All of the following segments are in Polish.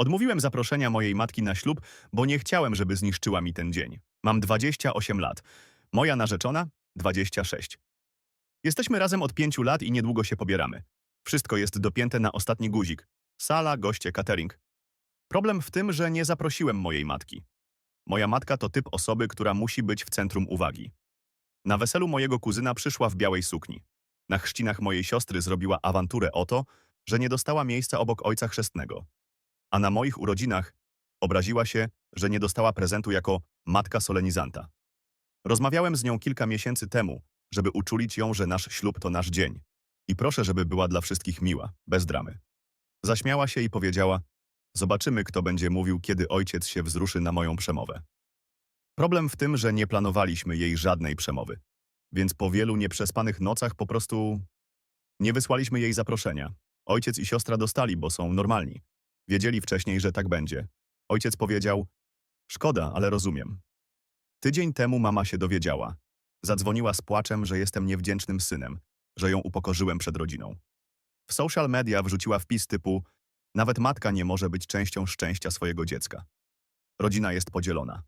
Odmówiłem zaproszenia mojej matki na ślub, bo nie chciałem, żeby zniszczyła mi ten dzień. Mam 28 lat. Moja narzeczona 26. Jesteśmy razem od pięciu lat i niedługo się pobieramy. Wszystko jest dopięte na ostatni guzik. Sala, goście, catering. Problem w tym, że nie zaprosiłem mojej matki. Moja matka to typ osoby, która musi być w centrum uwagi. Na weselu mojego kuzyna przyszła w białej sukni. Na chrzcinach mojej siostry zrobiła awanturę o to, że nie dostała miejsca obok ojca chrzestnego. A na moich urodzinach obraziła się, że nie dostała prezentu jako matka solenizanta. Rozmawiałem z nią kilka miesięcy temu, żeby uczulić ją, że nasz ślub to nasz dzień. I proszę, żeby była dla wszystkich miła, bez dramy. Zaśmiała się i powiedziała, zobaczymy, kto będzie mówił, kiedy ojciec się wzruszy na moją przemowę. Problem w tym, że nie planowaliśmy jej żadnej przemowy. Więc po wielu nieprzespanych nocach po prostu nie wysłaliśmy jej zaproszenia. Ojciec i siostra dostali, bo są normalni. Wiedzieli wcześniej, że tak będzie. Ojciec powiedział, szkoda, ale rozumiem. Tydzień temu mama się dowiedziała. Zadzwoniła z płaczem, że jestem niewdzięcznym synem, że ją upokorzyłem przed rodziną. W social media wrzuciła wpis typu nawet matka nie może być częścią szczęścia swojego dziecka. Rodzina jest podzielona.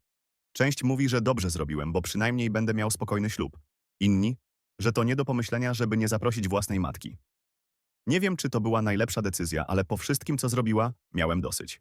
Część mówi, że dobrze zrobiłem, bo przynajmniej będę miał spokojny ślub. Inni, że to nie do pomyślenia, żeby nie zaprosić własnej matki. Nie wiem, czy to była najlepsza decyzja, ale po wszystkim, co zrobiła, miałem dosyć.